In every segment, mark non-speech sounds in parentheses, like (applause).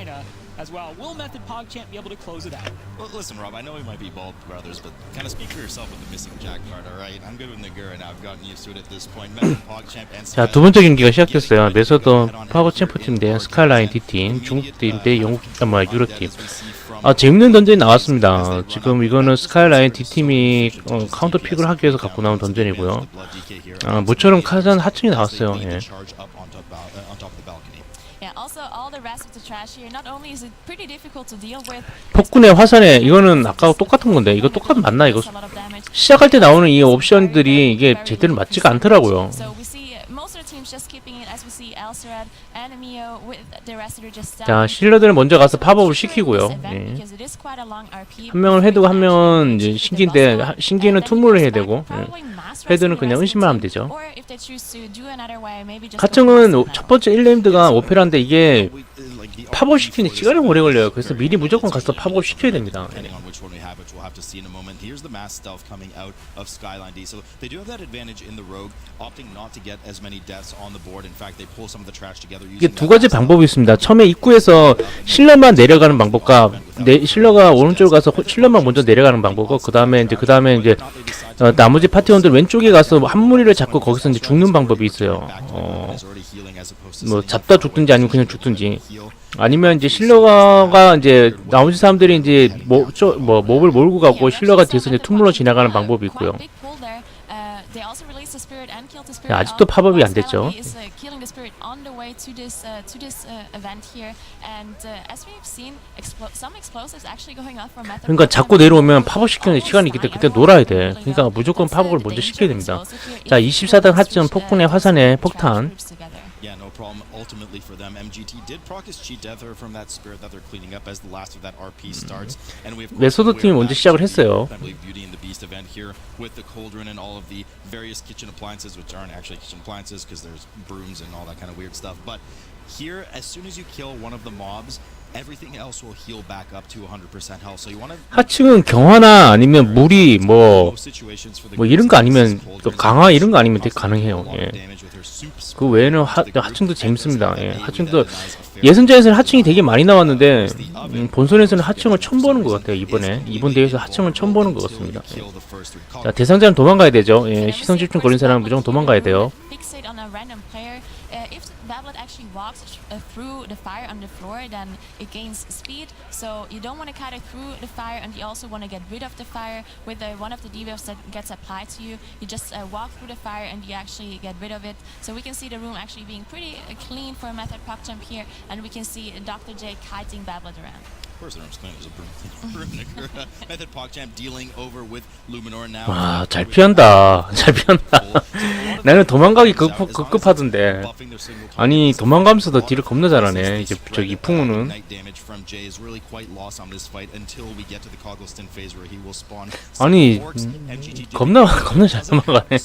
China as well. Will Method PogChamp be able to close it out? Well, listen, Rob, I know we might be bald brothers, but kind of speak for yourself with the missing jack card, all right? I'm good with Nagura now. I've gotten used to it at this point. Method, PogChamp, and 자, 두 번째 경기가 시작됐어요. 메서더 파워 챔프팀 대 스카이라인 D팀, 중국팀 대 영국, 아, 뭐야, 유로팀. 아, 재밌는 던전이 나왔습니다. 지금 이거는 스카이라인 D팀이 어, 카운터 픽을 하기 위해서 갖고 나온 던전이고요. 아, 모처럼 카잔 하층이 나왔어요. 예. 폭군의 화산에 이거는 아까 똑같은 건데 이거 똑같 맞나 이거. 시작할 때 나오는 이 옵션들이 이게 제대로 맞지가 않더라고요. Teams just keeping it as we see Elserad and Mio with the rest of just 자, 실러들은 먼저 가서 팝업을 시키고요. 예. 한 명을 헤드고 한 명은 이제 신기인데 하- 신기는 투무를 해야 되고 예. 헤드는 그냥 은신만 하면 되죠. 가층은 오- 첫 번째 1레임드가 오페라인데 이게 팝업 시키는 시간이 오래 걸려요. 그래서 미리 무조건 가서 팝업 시켜야 됩니다. 예. 이게 두 가지 방법이 있습니다. 처음에 입구에서 실러만 내려가는 방법과 내, 실러가 오른쪽으로 가서 호- 실러만 먼저 내려가는 방법과 그 다음에 이제 그 다음에 이제 어, 나머지 파티원들 왼쪽에 가서 한 무리를 잡고 거기서 이제 죽는 방법이 있어요. 어, 뭐 잡다 죽든지 아니면 그냥 죽든지 아니면 이제 실러가 이제 나머지 사람들이 이제 뭐, 저, 뭐 몹을 몰고 가고 실러가 뒤에서 이제 툼물로 지나가는 방법이 있고요. 네, 아직도 팝업이 안 됐죠. 그러니까 자꾸 내려오면 팝업 시키는 시간이 있기 때문에 그때 놀아야 돼. 그러니까 무조건 팝업을 먼저 시켜야 됩니다. 자, 24단 하점 폭군의 화산의 폭탄. Yeah, no problem. Ultimately for them, MGT did proc his cheat death from that spirit that they're cleaning up as the last of that RP starts. And we have 메소드 팀이 먼저 시작을 했어요. I believe Beauty and the Beast event here with the cauldron and all of the various kitchen appliances, which aren't actually kitchen appliances because there's brooms and all that kind of weird stuff. But here, as soon as you kill one of the mobs, everything else will heal back up to 100% health. So you want to 하층은 경화나 아니면 물이 뭐, 뭐 이런 거 아니면 또 강화 이런 거 아니면 되게 가능해요. 예. 그 외에는 하, 하층도 재밌습니다. 예. 하층도 예선전에서는 하층이 되게 많이 나왔는데 음, 본선에서는 하층을 처음 보는 것 같아요. 이번에 이번 대회에서 하층을 처음 보는 것 같습니다. 예. 자 대상자는 도망가야 되죠. 예. 시선 집중 걸린 사람은 무조건 도망가야 돼요. Bablet actually walks uh, through the fire on the floor, then it gains speed. So you don't want to cut it through the fire, and you also want to get rid of the fire with uh, one of the debuffs that gets applied to you. You just uh, walk through the fire, and you actually get rid of it. So we can see the room actually being pretty uh, clean for a method proc jump here, and we can see Dr. J kiting Bablet around. Of course, (laughs) they're explaining there's a broom. broom Nakura. Method PogChamp dealing over with Luminor now. 와, 잘 피한다. (laughs) 잘 피한다. 나는 도망가기 급급, 급급하던데. 아니. 도망가면서도 딜을 겁나 잘하네. 이제 저기 풍우는. 아니. 음, 겁나, 겁나 잘 도망가네.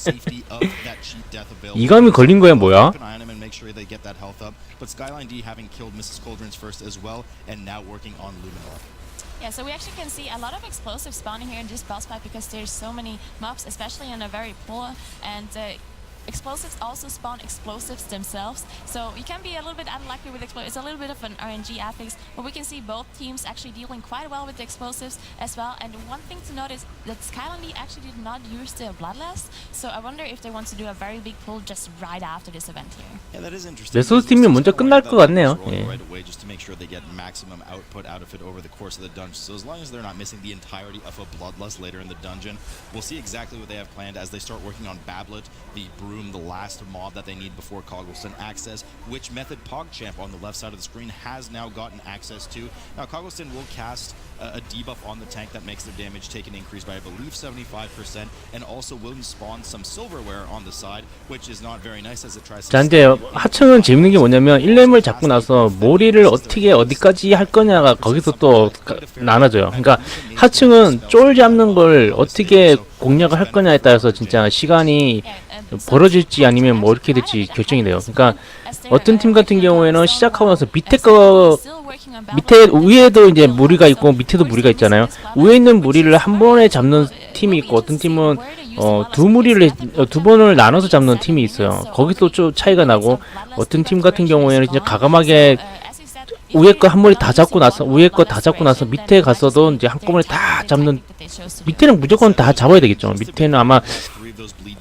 이감이 걸린 거야, 뭐야? Yeah, so we actually can see a lot of spawning here in this boss fight because there's so many mobs, especially a very poor and uh, explosives also spawn explosives themselves. So you can be a little bit unlucky with explosives. It's a little bit of an RNG affix, but we can see both teams actually dealing quite well with the explosives as well. And one thing to note is that Skylandy actually did not use the Bloodlust, so I wonder if they want to do a very big pull just right after this event here. Yeah, that is interesting. 메소드 because 팀이 it 먼저 looks 끝날 like 것 같네요. that rolling 예. Right away, just to make sure they get maximum output out of it over the course of the dungeon. So as long as they're not missing the entirety of a bloodlust later in the dungeon, we'll see exactly what they have planned as they start working on Bablet, the broom, the last mob that they need before Coggleston access, which method PogChamp on the left side of the screen has now gotten access to. Now Coggleston will cast a, a debuff on the tank that makes their damage taken increase by I believe 75%, and also will spawn some silverware on the side, which is not very nice as it tries to. 자, 이제 하층은 재밌는 게 뭐냐면 1렘을 잡고 나서 모리를 어떻게 어디까지 할 거냐가 거기서 또 가- 나눠져요. 그러니까 하층은 쫄 잡는 걸 어떻게 공략을 할 거냐에 따라서 진짜 시간이 벌어질지 아니면 뭐 이렇게 될지 결정이 돼요. 그러니까 어떤 팀 같은 경우에는 시작하고 나서 밑에 거 밑에 위에도 이제 무리가 있고 밑에도 무리가 있잖아요. 위에 있는 무리를 한 번에 잡는 팀이 있고 어떤 팀은 어, 두 무리를 어, 두 번을 나눠서 잡는 팀이 있어요. 거기서 좀 차이가 나고 어떤 팀 같은 경우에는 진짜 가감하게 위에 거한 마리 다 잡고 나서 위에 거 다 잡고 나서 밑에 가서도 이제 한꺼번에 다 잡는 밑에는 무조건 다 잡아야 되겠죠. 밑에는 아마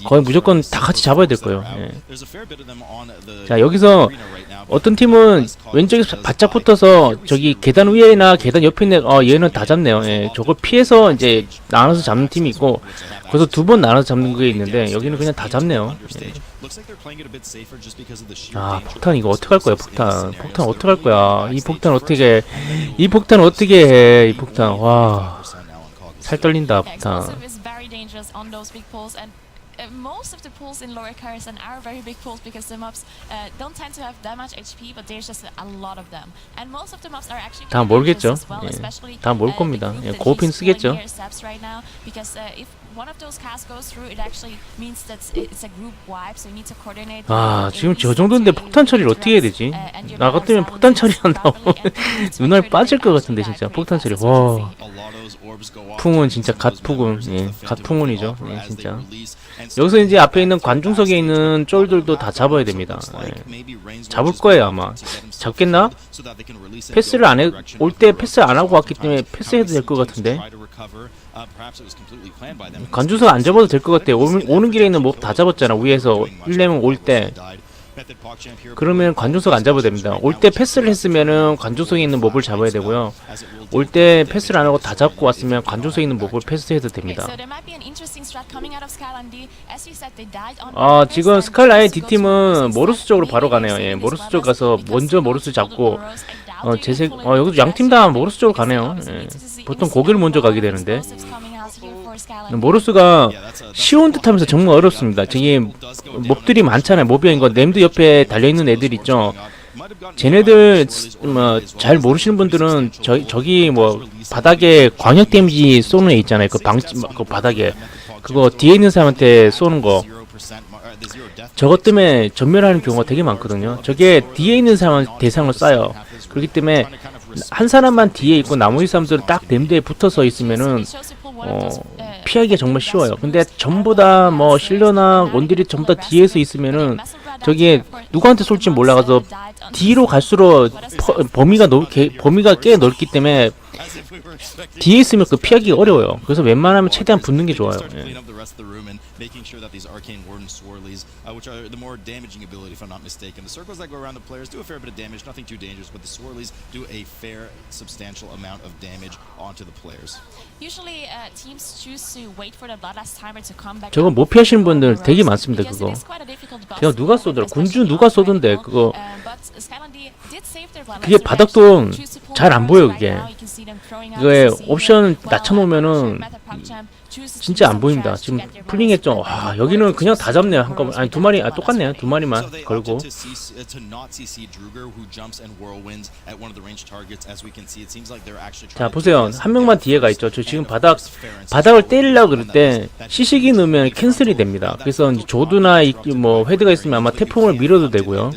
거의 무조건 다 같이 잡아야 될 거예요. 예. 자, 여기서 어떤 팀은 왼쪽에서 바짝 붙어서 저기 계단 위에나 계단 옆에 있는 어 얘는 다 잡네요. 예. 저걸 피해서 이제 나눠서 잡는 팀이 있고 그래서 두 번 나눠서 잡는 게 있는데 여기는 그냥 다 잡네요. 예. 아 폭탄 이거 어떻게 할 거야 폭탄 폭탄 어떻게 할 거야 이 폭탄 어떻게 해? 이 폭탄 어떻게 해 이 폭탄 와 살 떨린다 폭탄 uh, most of the pools in Lower Karasan are very big pools because the mobs uh, don't tend to have that much HP, but there's just a lot of them. And most of the mobs are actually 다 몰겠죠. as well, 예. especially, 다몰 uh, the 겁니다. 예, pulling 쓰겠죠. right now, because uh, if one of those casts goes through, it actually means that it's a group wipe, so you need to coordinate. 아 uh, 지금 저 정도인데 폭탄 처리를 어떻게 해야 되지 uh, 나 같으면 폭탄 처리 한다고 눈알 빠질 것 같은데 진짜 폭탄 처리 와. 풍은 진짜 갓풍은 예 갓풍은이죠 예 진짜. 여기서 이제 앞에 있는 관중석에 있는 쫄들도 다 잡아야 됩니다. 예. 잡을 거예요 아마. 잡겠나? 패스를 안 해 올 때 패스 안 하고 왔기 때문에 패스해도 될 것 같은데? 관중석 안 잡아도 될 것 같아요. 오는, 오는 길에 있는 몹 다 잡았잖아. 위에서 1레몬 올때 그러면 관중석 안 잡아도 됩니다 올 때 패스를 했으면은 관중석에 있는 몹을 잡아야 되고요 올 때 패스를 안 하고 다 잡고 왔으면 관중석에 있는 몹을 패스해도 됩니다 아 지금 스칼라의 D팀은 모르스 쪽으로 바로 가네요 예 모르스 쪽 가서 먼저 모르스 잡고 어 pull 어 여기도 양팀 다 모르스 쪽으로 가네요 예. 보통 거기를 먼저 가게 되는데 모르스가 쉬운 듯하면서 정말 어렵습니다. 저기 몹들이 많잖아요. 몹이 이거 냄드 옆에 달려 있는 애들 있죠. 쟤네들 뭐 잘 모르시는 분들은 저, 저기 뭐 바닥에 광역 데미지 쏘는 애 있잖아요. 그 방, 그 바닥에. 그거 뒤에 있는 사람한테 쏘는 거. 저것 때문에 전멸하는 경우가 되게 많거든요. 저게 뒤에 있는 사람 대상을 쏴요. 그렇기 때문에 한 사람만 뒤에 있고 나머지 사람들은 딱 냄드에 붙어서 있으면은 어, 피하기가 정말 쉬워요. 근데 전부 다 뭐 실러나 원딜이 전부 다 뒤에서 있으면은 저기에 누구한테 쏠지 몰라가서 뒤로 갈수록 퍼, 범위가 넓, 개, 범위가 꽤 넓기 때문에 뒤에 있으면 그 피하기가 어려워요. 그래서 웬만하면 최대한 붙는 게 좋아요. 예. Uh, uh. 저거 못 피하시는 분들 되게 많습니다, 그거. 제가 누가 쏘더라? 군주 누가 쏘던데. 그거. Uh, 그게 바닥도 잘안 Rose 보여, 그게. CC, 옵션 낮춰놓으면은 진짜 안 보입니다. 지금 풀링했죠. 와 여기는 그냥 다 잡네요. 한꺼번에 아니 두 마리 아 똑같네요. 두 마리만 걸고. uh, 자 보세요. 한 명만 뒤에가 first. 있죠. 저 지금 바닥 바닥을. 때리려고 그럴 때 시식이 넣으면 캔슬이 됩니다. 그래서 조드나 이, 뭐 헤드가 있으면 아마 태풍을 밀어도 되고요.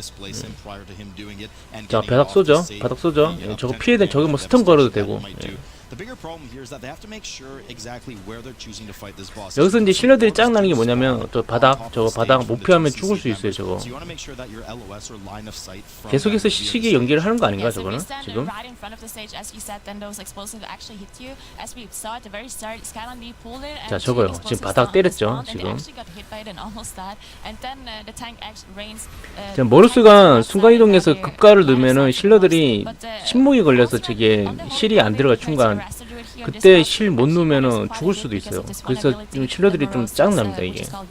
자, 바닥 쏘죠. 바닥 쏘죠. 예, 저거 피해 된 저거 뭐 스턴 걸어도 되고. 예. 여기서 이제 실러들이 짱 나는 게 뭐냐면 저 바닥 저거 바닥 못 피하면 죽을 수 있어요 저거. 계속해서 시식이 연기를 하는 거 아닌가 저거는 지금? 자, 저거요. 지금 바닥 때렸죠, 지금. actually got hit by it and almost died. And then uh, the tank actually rains. Uh, 자, 모르스가 tank 순간 이동해서 outside 급가를 넣으면은 실러들이 uh, 침묵이 걸려서 저게 실이 안 들어가 중간 그때 실못 quite 죽을 수도 있어요. 그래서 좀 실러들이 좀 Morose 짱 has, uh, 납니다 which 이게. uh,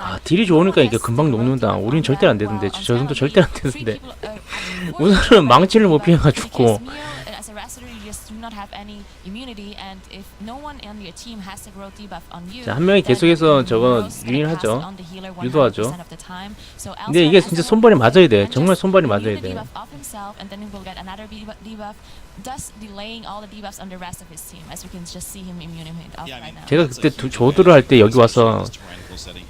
아 딜이 좋으니까 이게 금방 녹는다. 우린 절대 안 되는데 저 정도 절대 안 되는데. 우선은 망치를 못 피해가지고 자, 한 명이 계속해서 저거 유인하죠. 유도하죠. 근데 이게 진짜 손발이 맞아야 돼. 정말 손발이 맞아야 돼. 제가 그때 두, 조드를 할 때 여기 와서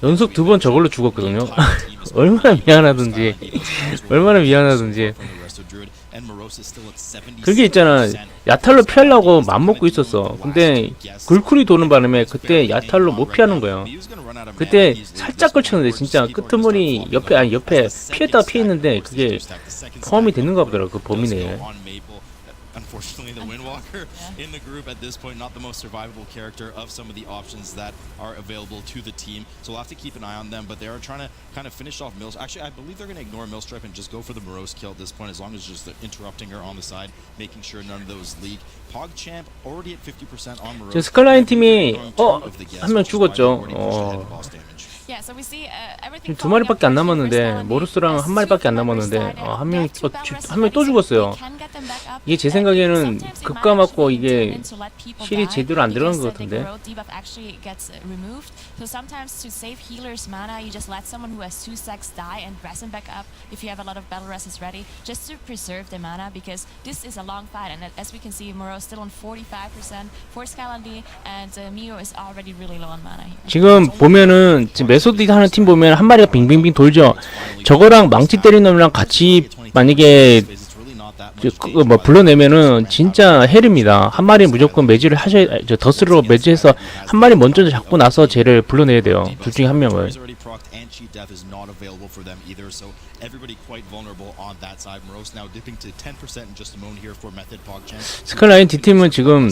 연속 두 번 저걸로 죽었거든요. (laughs) 얼마나 미안하든지 (laughs) 얼마나 70. 그게 있잖아. 야탈로 피하려고 맘먹고 있었어. 근데 글쿨이 도는 바람에 그때 야탈로 못 피하는 거예요. 그때 살짝 걸쳤는데 진짜 끄트머리 옆에 아니 옆에 피했다가 피했는데 그게 포함이 되는가 보더라 그 범위 내에. Unfortunately, the Windwalker (laughs) in the group at this point, not the most survivable character of some of the options that are available to the team. So we'll have to keep an eye on them. But they are trying to kind of finish off Mills. Actually, I believe they're going to ignore Millstripe and just go for the Morose kill at this point, as long as just interrupting her on the side, making sure none of those leak. PogChamp already at 50% on Morose. 저 스칼라인 팀이 어 한 명 죽었죠. 어. Uh, 지금 두 마리밖에 안 남았는데 모르스랑 한 마리밖에 안 남았는데 어, 한 명이 어, 한 명이 또 죽었어요. 이게 제 생각에는 급가 맞고 이게 힐이 제대로 안 들어간 것 같은데. So sometimes to save healers mana, you just let someone who has two sacks die and rest them back up if you have a lot of battle rests ready, just to preserve the mana because this is a long fight. And as we can see, Moro is still on 45% for Skylandi, and uh, Mio is already really low on mana here. 지금 보면은 지금 메소드 하는 팀 보면 한 마리가 빙빙빙 돌죠. 저거랑 망치 때리는 놈이랑 같이 만약에 저, 그거 뭐 불러내면은 진짜 헬입니다. 한 마리 무조건 매지를 하셔야 저 더스로 매지해서 한 마리 먼저 잡고 나서 쟤를 불러내야 돼요. 둘 중에 한 명을. Is already procced and cheat death is not available for them either, so everybody quite vulnerable on that side. Morose now dipping to 10% in just a moment here for Method PogChamp. 스칼라인 D팀은 지금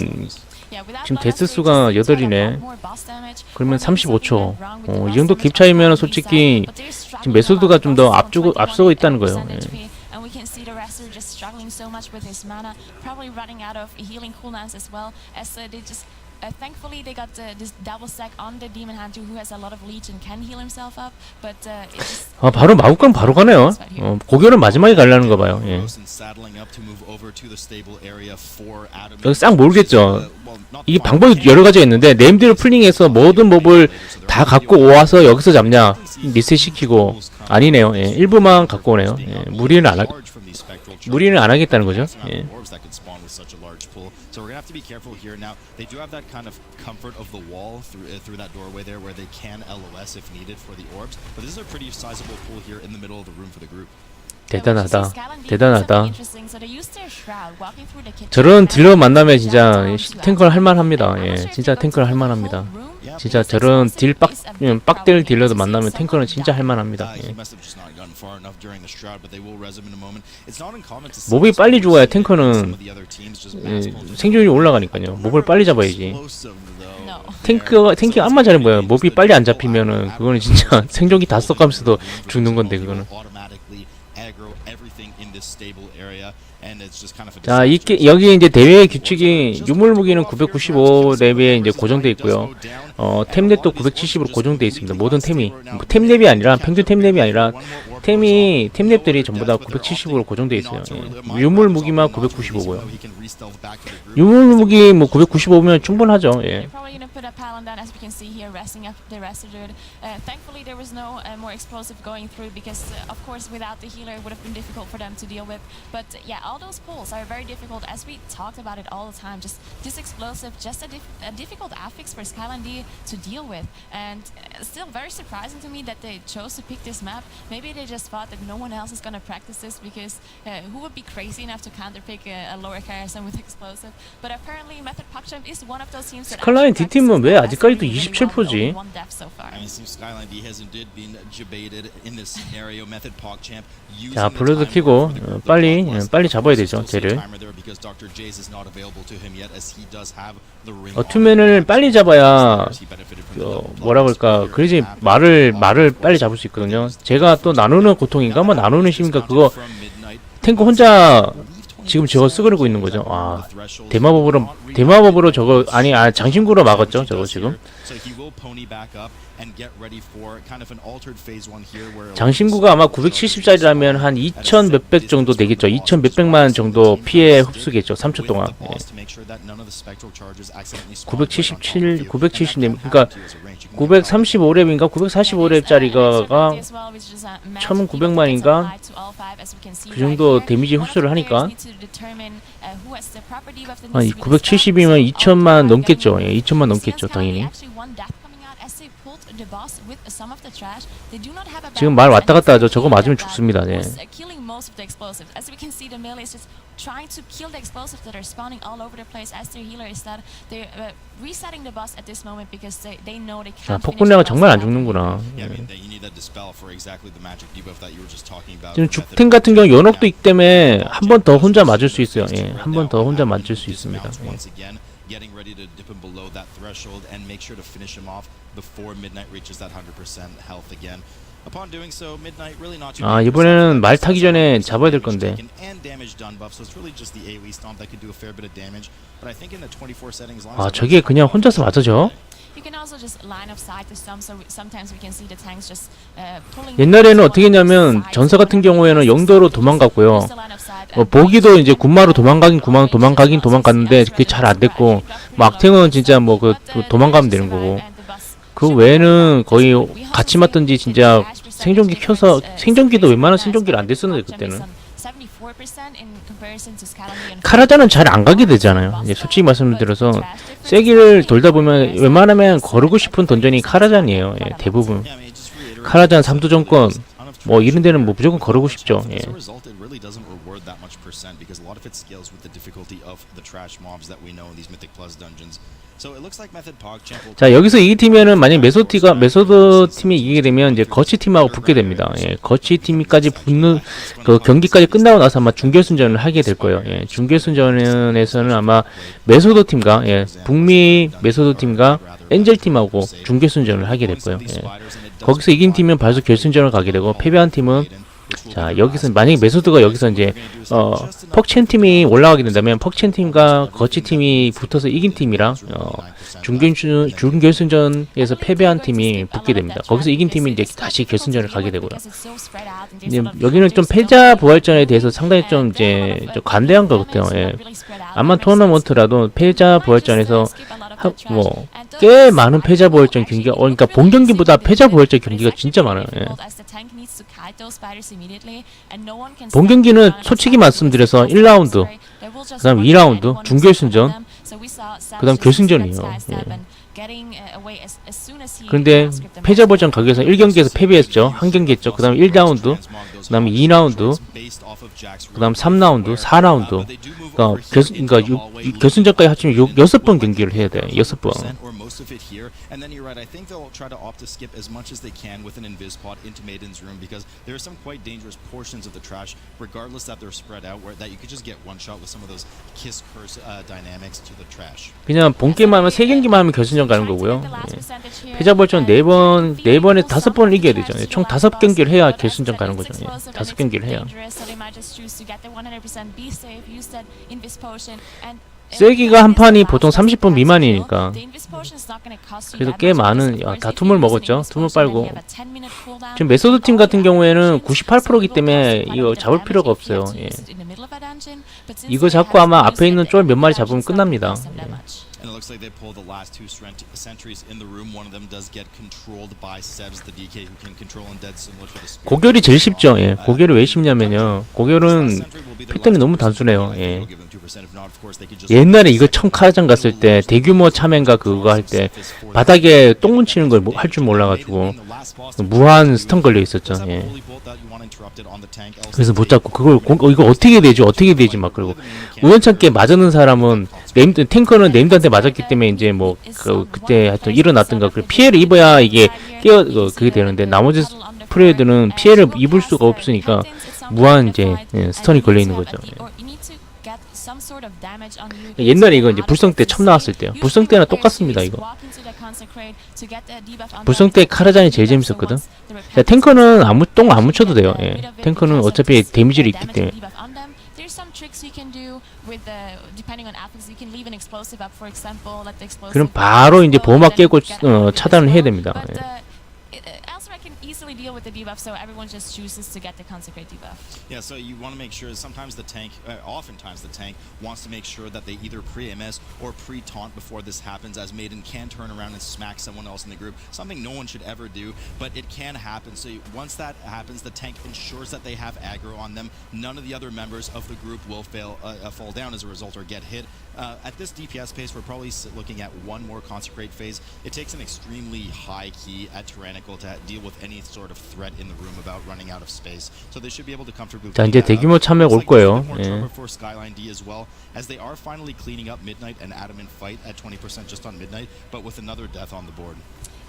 지금 Lotus, 데스 they 수가 just need to 여덟이네. have a lot more boss damage. 그러면 Or maybe something 35초. went wrong with the 어, 이 정도 갭 차이면 솔직히 지금 메소드가. 좀 더 앞주고 21 앞서고 있다는 거예요. 예. And we can see the rest are just struggling so much with his mana, probably running out of healing cooldowns as well. As uh, they just, uh, thankfully, they got uh, this double stack on the demon hunter who has a lot of leech and can heal himself up. But uh, it just 아 바로 마구간 바로 가네요. 어, 고결은 마지막에 가려는 거 봐요. 예. 여기 싹 not 이게 방법이 여러 가지가 있는데 네임드를 풀링해서 모든 몹을 다 갖고 와서 여기서 잡냐 리셋 시키고 아니네요. 예, 일부만 갖고 오네요. 예, 무리는 안 하, 무리는 안 하겠다는 거죠. 예. So we're gonna have to be careful here. Now they do have that kind of comfort of the wall through uh, through that doorway there, where they can LOS if needed for the orbs. But this is a pretty sizable pool here in the middle of the room for the group. 대단하다. 대단하다. 저런 딜러 만나면 진짜 탱커를 할만합니다. 예, 진짜 탱커를 할만합니다. 진짜 저런 딜 빡 빡될 딜러도 만나면 탱커는 진짜 할만합니다. Uh, 예. 몹이 빨리 죽어야 탱커는 예, 생존율이 올라가니까요. 몹을 빨리 잡아야지. 탱크가 탱킹 안만 잘해 보여. 몹이 빨리 안 잡히면은 그거는 진짜 생존기 다 써가면서도 죽는 건데 그거는. automatically aggro everything in this stable area, and it's just kind of a 자, 이 게, 여기 이제 대회 규칙이 유물 무기는 995 랩에 이제 고정돼 있고요. 어, 템랩도 970으로 고정돼 있습니다. 모든 템이 뭐 템랩이 아니라 평균 템랩이 아니라 템이 템랩들이 전부 다 970으로 고정돼 있어요. 예. 유물 무기만 995고요. 유물 무기 뭐 995면 충분하죠. 예. Uh, uh, uh, uh, to deal with, and uh, still very surprising to me that they chose to pick this map. Maybe they just thought that no one else is gonna practice this because uh, who would be crazy enough to counterpick a, a lower Karyasan with explosive? But apparently, Method Pakchamp is one of those teams that 스칼라인 actually D팀은 왜 practices 아직까지도 really, really well, 27%지? only one death so far. I mean, it seems Skyline D has indeed been debated in this scenario. Method PogChamp using 자, the 블러드 timer 키고 for the 어, group. The 빨리 bloodlust 예, 빨리 잡아야 also 되죠, see a 쟤를. timer there because Dr. Jace is not available to him yet, as he does have the ring 어, on. 투맨을 빨리 잡아야 어, 뭐라 그럴까 map. 말을 말을 빨리 잡을 수 있거든요. 제가 또 나누는 고통인가 뭐 나누는 힘인가 그거 탱크 혼자 지금 저거 쓰그리고 있는 거죠. 와 대마법으로 대마법으로 저거 아니 아 장신구로 막았죠 저거 지금. 장신구가 아마 970짜리라면 한 2천 몇백 정도 되겠죠. 2천 몇백만 정도 피해 흡수겠죠. 3초 동안. 예. 977, 970, 그러니까 935렙인가 945렙짜리가 1900만인가 그 정도 데미지 흡수를 하니까 아, 이 970이면 2천만 넘겠죠. 예, 2천만 넘겠죠, 당연히. The boss with some of the trash. They do not have a 지금 말 왔다 갔다 하죠. 저거 맞으면. 죽습니다. 예. Who's, uh, killing most of the explosives. As we can see, the melee is just trying to kill the explosives that are spawning all over the place. As their healer is that they're uh, resetting the boss at this moment because they, they know they 자, can't. finish 폭군량은 정말 안 죽는구나. 예. 지금 죽탱 같은 경우 연옥도. 있기 때문에 한 번 더 혼자 맞을 수 있어요. 예, 한 번 더 혼자 맞을 수 있습니다. 예. Getting ready to dip him below that threshold and make sure to finish him off before Midnight reaches that 100% health again. Upon doing so, Midnight really not too 아. 이번에는 말 타기 전에 잡아야 될 건데. And damage done buff, so it's really just the AoE stomp that could do a fair bit of damage. But I think in the 24 settings, 아, 저게 그냥 혼자서 맞아져? You can also just line of sight to some, so sometimes we can see the tanks just uh, pulling. 옛날에는 어떻게 했냐면 전사 같은 경우에는 영도로 도망갔고요. 어, 보기도 이제 군마로 도망가긴 구망 도망가긴 도망갔는데 그게 잘 안 됐고 뭐 악탱은 진짜 뭐 그 도망가면 되는 거고. 그 외에는 거의 같이 맞던지 진짜 생존기 켜서 생존기도 웬만한 생존기를 안 됐었는데 그때는 카라자는 잘 안 가게 되잖아요. 이제 솔직히 말씀드려서 세기를 돌다 보면 웬만하면 거르고 싶은 던전이 카라잔이에요. 예, 대부분 카라잔 that 3도 정권 뭐 이런 데는 뭐 trash 무조건 거르고 싶죠. 예. 자 여기서 이 팀에는 만약 메소티가 메소드 팀이 이기게 되면 이제 거치 팀하고 붙게 됩니다. 예, 거치 팀까지 붙는 그 경기까지 끝나고 나서 아마 준결승전을 하게 될 거예요. 예, 준결승전에서는 아마 메소드 팀과 예, 북미 메소드 팀과 엔젤 팀하고 준결승전을 하게 될 거예요. 예. 거기서 이긴 팀은 바로 결승전을 가게 되고 패배한 팀은 자 여기서 만약에 메소드가 여기서 이제 어 퍽첸 팀이 올라가게 된다면 퍽첸 팀과 거치 팀이 붙어서 이긴 팀이랑 어 준결승 준결승전에서 패배한 팀이 붙게 됩니다. 거기서 이긴 팀이 이제 다시 결승전을 가게 되고요. 이제 여기는 좀 패자 부활전에 대해서 상당히 좀 이제 좀 관대한 것 같아요. 예. 아마 토너먼트라도 패자 부활전에서 하, 뭐, 꽤 많은 패자 부활전 경기가, 어, 그러니까 본 경기보다 패자 부활전 경기가 진짜 많아요. 예. 본 경기는 솔직히 말씀드려서 1라운드, 그 다음 2라운드, 중결승전, 그 다음 결승전이에요. 예. 그런데 패자 부활전 가게에서 1경기에서 패배했죠. 한 경기 했죠. 그 다음에 1라운드, 그 다음에 2라운드, 그 다음 3라운드, 4라운드. 그러니까, 결승, 그러니까 육- 육- 결승전까지 합치면 6, 6번 경기를 해야 돼. 6번. or most of it here. And then you're right. I think they'll try to opt to skip as much as they can with an invis pod into Maiden's room because there are some quite dangerous portions of the trash, regardless that they're spread out, where that you could just get one shot with some of those kiss curse uh, dynamics to the trash. 그냥 본 게임만 하면 3경기만 하면 결승전 가는 거고요. 예. 패자 네 4번, 4번에 5번을 이겨야 되죠. 예, 총 5경기를 해야 결승전 가는 거죠. 예. 5경기를 해야. 세기가 한 판이 보통 30분 미만이니까. 그래도 꽤 많은 야, 다 툼을 먹었죠. tum을 빨고. 지금 메소드 팀 같은 경우에는 98%이기 때문에 이거 잡을 필요가 없어요. 예. 이거 잡고 아마 앞에 있는 쫄 몇 마리 잡으면 끝납니다. 예. And looks like they pull the last two sent- sentries in the room. One of them does get controlled by Sebs, the DK, who can control undead similar to the Spirit. 고결이 제일 쉽죠. 예. 고결이 왜 쉽냐면요. 고결은 패턴이 너무 단순해요. 예. 옛날에 이거 카라장 갔을 때 대규모 참여인가 그거 할 때 바닥에 똥 묻히는 걸 할 줄 몰라가지고 무한 스턴 걸려 있었죠. 예. 그래서 못 잡고 그걸 공, 어, 이거 어떻게 되지 어떻게 되지 막 그러고 우연찮게 맞았는 사람은 네임 탱커는 네임드한테 맞았기 때문에 이제 뭐 그 그때 하여튼 일어났던가 그 피해를 입어야 이게 깨어 그, 그게 되는데 나머지 프레이드는 피해를 입을 수가 없으니까 무한 이제 예, 스턴이 걸려 있는 거죠. 예. 옛날에 이거 이제 불성 때 처음 나왔을 때요. 불성 때나 똑같습니다 이거. 불성 때 카라잔이 제일 재밌었거든. 자, 탱커는 아무 똥 안 묻혀도 돼요. 예. 탱커는 어차피 데미지를 있기 때문에. 그럼 바로 이제 보호막 깨고 어, 차단을 해야 됩니다. 예. Deal with the debuff, so everyone just chooses to get the consecrate debuff. Yeah, so you want to make sure sometimes the tank, uh, oftentimes the tank wants to make sure that they either pre-MS or pre-taunt before this happens, as Maiden can turn around and smack someone else in the group. Something no one should ever do, but it can happen. So once that happens, the tank ensures that they have aggro on them. None of the other members of the group will fail, uh, uh, fall down as a result or get hit. Uh, at this DPS pace, we're probably looking at one more consecrate phase. It takes an extremely high key at Tyrannical to deal with any sort of threat in the room about running out of space. So they should be able to comfortably. 자, clean 이제 that up. 대규모 참여가 올 Looks like there's a 거예요. bit more 예. trouble for Skyline D as well, as they are finally cleaning up Midnight and Adamant fight at 20% just on Midnight, but with another death on the board.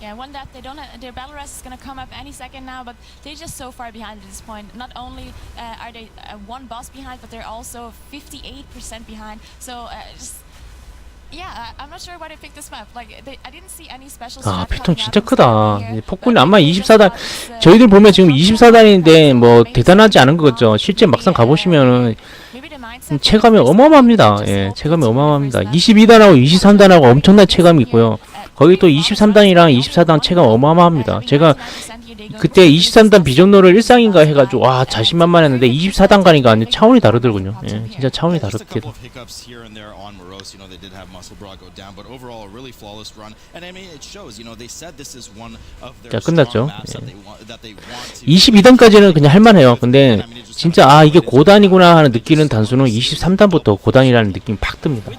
Yeah, one death. They don't. Have, their battle rest is gonna come up any second now, but they're just so far behind at this point. Not only uh, are they uh, one boss behind, but they're also 58% behind. So uh, just. 아, coming 진짜 크다. 폭군이 아마 they just 24단, got this, uh, 저희들 보면 지금 combo 24단인데 뭐 대단하지 않은 거죠. 실제 막상 가보시면은 체감이 어마어마합니다. 예, 체감이 어마어마합니다. reverse that. 22단하고 23단하고 엄청난 체감이 있고요. 거기 또 23단이랑 24단 체감 어마어마합니다. 제가 그때 23단 비전노를 일상인가 해가지고 와 자신만만했는데 24단 가니까 완전 차원이 다르더군요. 예, 진짜 차원이 their 자, 끝났죠. 예. they want, that they want to. 22단까지는 그냥 할만해요. 근데 진짜 아 이게 고단이구나 하는 느끼는 단수는 23단부터 고단이라는 느낌이 팍 듭니다.